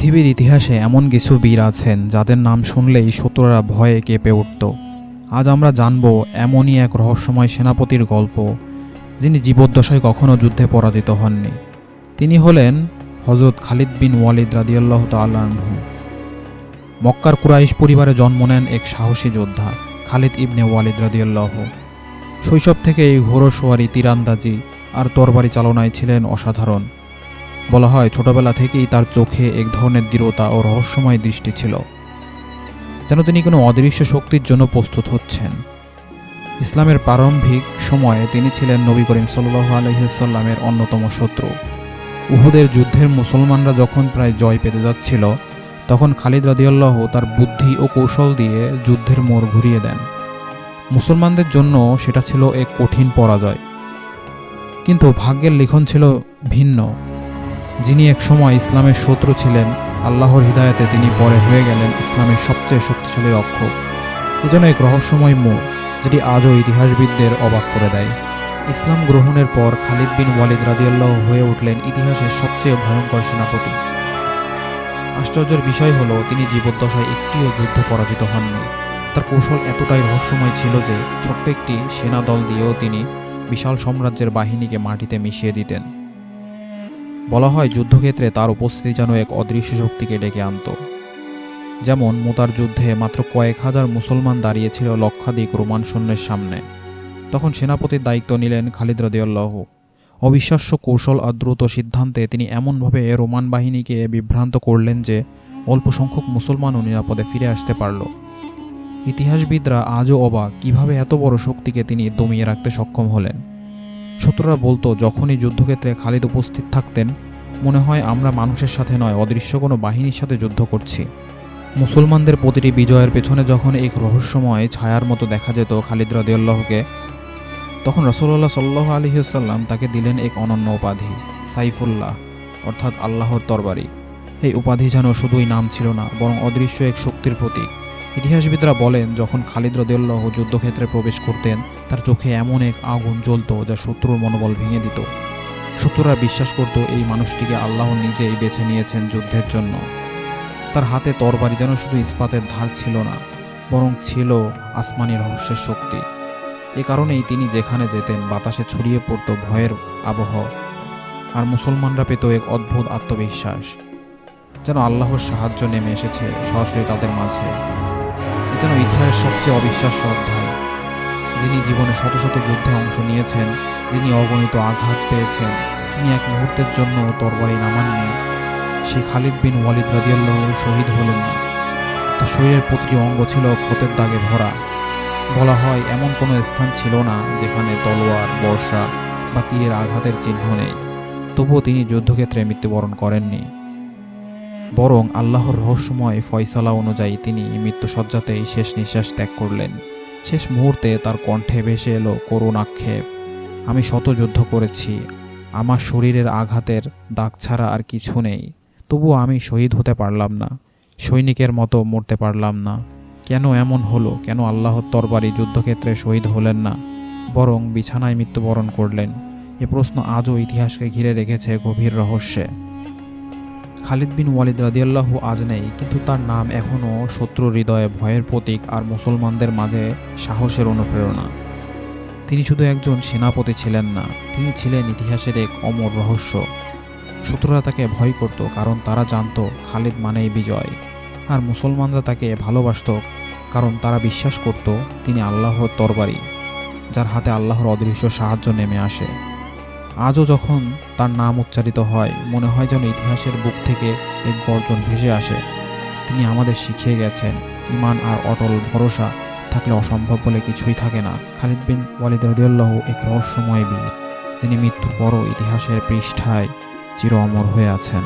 পৃথিবীর ইতিহাসে এমন কিছু বীর আছেন যাদের নাম শুনলেই শত্রুরা ভয়ে কেঁপে উঠত। আজ আমরা জানব এমনই এক রহস্যময় সেনাপতির গল্প, যিনি জীবদ্দশায় কখনো যুদ্ধে পরাজিত হননি। তিনি হলেন হজরত খালিদ বিন ওয়ালিদ রাদিয়াল্লাহ তাল্লাহু মক্কার কুরাইশ পরিবারে জন্ম নেন এক সাহসী যোদ্ধা, খালিদ ইবনে ওয়ালিদ রাদিয়াল্লাহ। শৈশব থেকে এই ঘোড়সোয়ারি তীরান্দাজি আর তরবারি চালনায় ছিলেন অসাধারণ। বলা হয়, ছোটবেলা থেকেই তার চোখে এক ধরনের দৃঢ়তা ও রহস্যময় দৃষ্টি ছিল, যেন তিনি কোনো অদৃশ্য শক্তির জন্য প্রস্তুত হচ্ছেন। ইসলামের প্রারম্ভিক সময়ে তিনি ছিলেন নবী করিম সাল্লাহ আলহিসাল্লামের অন্যতম শত্রু। উহুদের যুদ্ধের মুসলমানরা যখন প্রায় জয় পেতে যাচ্ছিল, তখন খালিদ রাদিয়াল্লাহ তার বুদ্ধি ও কৌশল দিয়ে যুদ্ধের মোড় ঘুরিয়ে দেন। মুসলমানদের জন্য সেটা ছিল এক কঠিন পরাজয়। কিন্তু ভাগ্যের লিখন ছিল ভিন্ন। যিনি এক সময় ইসলামের শত্রু ছিলেন, আল্লাহর হৃদায়তে তিনি পরে হয়ে গেলেন ইসলামের সবচেয়ে শক্তিশালী রক্ষক। এজন্য এক রহস্যময় মোড়, যেটি আজও ইতিহাসবিদদের অবাক করে দেয়। ইসলাম গ্রহণের পর খালিদ বিন ওয়ালিদ রাদিয়াল্লাহ হয়ে উঠলেন ইতিহাসের সবচেয়ে ভয়ঙ্কর সেনাপতি। আশ্চর্যের বিষয় হলো, তিনি জীবদ্দশায় একটিও যুদ্ধ পরাজিত হননি। তার কৌশল এতটাই রহস্যময় ছিল যে, ছোট্ট একটি সেনা দল দিয়েও তিনি বিশাল সাম্রাজ্যের বাহিনীকে মাটিতে মিশিয়ে দিতেন। বলা হয় যুদ্ধক্ষেত্রে তার উপস্থিতি যেন এক অদৃশ্য শক্তিকে ডেকে আনত। যেমন মোতার যুদ্ধে মাত্র কয়েক হাজার মুসলমান দাঁড়িয়েছিল লক্ষাধিক রোমান সৈন্যের সামনে। তখন সেনাপতির দায়িত্ব নিলেন খালিদ রদিয়াল্লাহ। অবিশ্বাস্য কৌশল আর দ্রুত সিদ্ধান্তে তিনি এমনভাবে রোমান বাহিনীকে বিভ্রান্ত করলেন যে অল্প সংখ্যক মুসলমানও নিরাপদে ফিরে আসতে পারল। ইতিহাসবিদরা আজও অবাক কীভাবে এত বড় শক্তিকে তিনি দমিয়ে রাখতে সক্ষম হলেন। শত্রুরা বলতো, যখনই যুদ্ধক্ষেত্রে খালিদ উপস্থিত থাকতেন, মনে হয় আমরা মানুষের সাথে নয়, অদৃশ্য কোনো বাহিনীর সাথে যুদ্ধ করছি। মুসলমানদের প্রতিটি বিজয়ের পেছনে যখন এক রহস্যময় ছায়ার মতো দেখা যেত খালিদ রাদিউল্লাহকে তখন রসল্লাহ সাল্লাহ আলহিসাল্লাম তাকে দিলেন এক অনন্য উপাধি, সাইফুল্লাহ, অর্থাৎ আল্লাহর তরবারি। এই উপাধি যেন শুধুই নাম ছিল না, বরং অদৃশ্য এক শক্তির প্রতীক। ইতিহাসবিদরা বলেন, যখন খালিদ রদিউল্লাহ যুদ্ধক্ষেত্রে প্রবেশ করতেন, তার চোখে এমন এক আগুন জ্বলত যা শত্রুর মনোবল ভেঙে দিত। শত্রুরা বিশ্বাস করত এই মানুষটিকে আল্লাহ নিজেই বেছে নিয়েছেন যুদ্ধের জন্য। তার হাতে তরবারি যেন শুধু ইস্পাতের ধার ছিল না, বরং ছিল আসমানি রহস্যের শক্তি। এ কারণেই তিনি যেখানে যেতেন, বাতাসে ছড়িয়ে পড়ত ভয়ের আবহ, আর মুসলমানরা পেত এক অদ্ভুত আত্মবিশ্বাস। যেন আল্লাহর সাহায্য নেমে এসেছে সরাসরি তাদের মাঝে। যেন ইতিহাসের সবচেয়ে অবিশ্বাস্য অধ্যায়। যিনি জীবনে শত শত যুদ্ধে অংশ নিয়েছেন, যিনি অগণিত আঘাত পেয়েছেন, তিনি এক মুহূর্তের জন্য তরবারি নামাননি। সেই খালিদ বিন ওয়ালিদ রাদিয়াল্লাহ শহীদ হলেন না। তার শরীরের প্রতিটি অঙ্গ ছিল ক্ষতের দাগে ভরা। বলা হয়, এমন কোনো স্থান ছিল না যেখানে তলোয়ার, বর্ষা বা তীরের আঘাতের চিহ্ন নেই। তবুও তিনি যুদ্ধক্ষেত্রে মৃত্যুবরণ করেননি। বরং আল্লাহর রহস্যময় ফয়সালা অনুযায়ী তিনি মৃত্যুসজ্জাতেই শেষ নিঃশ্বাস ত্যাগ করলেন। শেষ মুহূর্তে তার কণ্ঠে ভেসে এলো করুণ আক্ষেপ। আমি শত যুদ্ধ করেছি। আমার শরীরের আঘাতের দাগ ছাড়া আর কিছু নেই। তবুও আমি শহীদ হতে পারলাম না। সৈনিকের মতো মরতে পারলাম না। কেন এমন হলো? কেন আল্লাহর তরবারি যুদ্ধক্ষেত্রে শহীদ হলেন না? বরং বিছানায় মৃত্যুবরণ করলেন। এ প্রশ্ন আজও ইতিহাসকে ঘিরে রেখেছে গভীর রহস্যে। খালিদ বিন ওয়ালিদ রাদিয়াল্লাহু আজ নেই, কিন্তু তার নাম এখনও শত্রু হৃদয়ে, ভয়ের প্রতীক আর মুসলমানদের মাঝে সাহসের অনুপ্রেরণা। তিনি শুধু একজন সেনাপতি ছিলেন না, তিনি ছিলেন ইতিহাসের এক অমর রহস্য। শত্রুরা তাকে ভয় করত, কারণ তারা জানত খালিদ মানেই বিজয়। আর মুসলমানরা তাকে ভালোবাসত, কারণ তারা বিশ্বাস করত তিনি আল্লাহর তরবারি, যার হাতে আল্লাহর অদৃশ্য সাহায্য নেমে আসে। আজও যখন তার নাম উচ্চারিত হয়, মনে হয় যেন ইতিহাসের বুক থেকে এক গর্জন ভেসে আসে। তিনি আমাদের শিখিয়ে গেছেন, ইমান আর অটল ভরসা থাকলে অসম্ভব বলে কিছুই থাকে না। খালিদ বিন ওয়ালিদ রদিউল্লাহ এক রহস্যময় বীর, যিনি মৃত্যুর পরও ইতিহাসের পৃষ্ঠায় চির অমর হয়ে আছেন।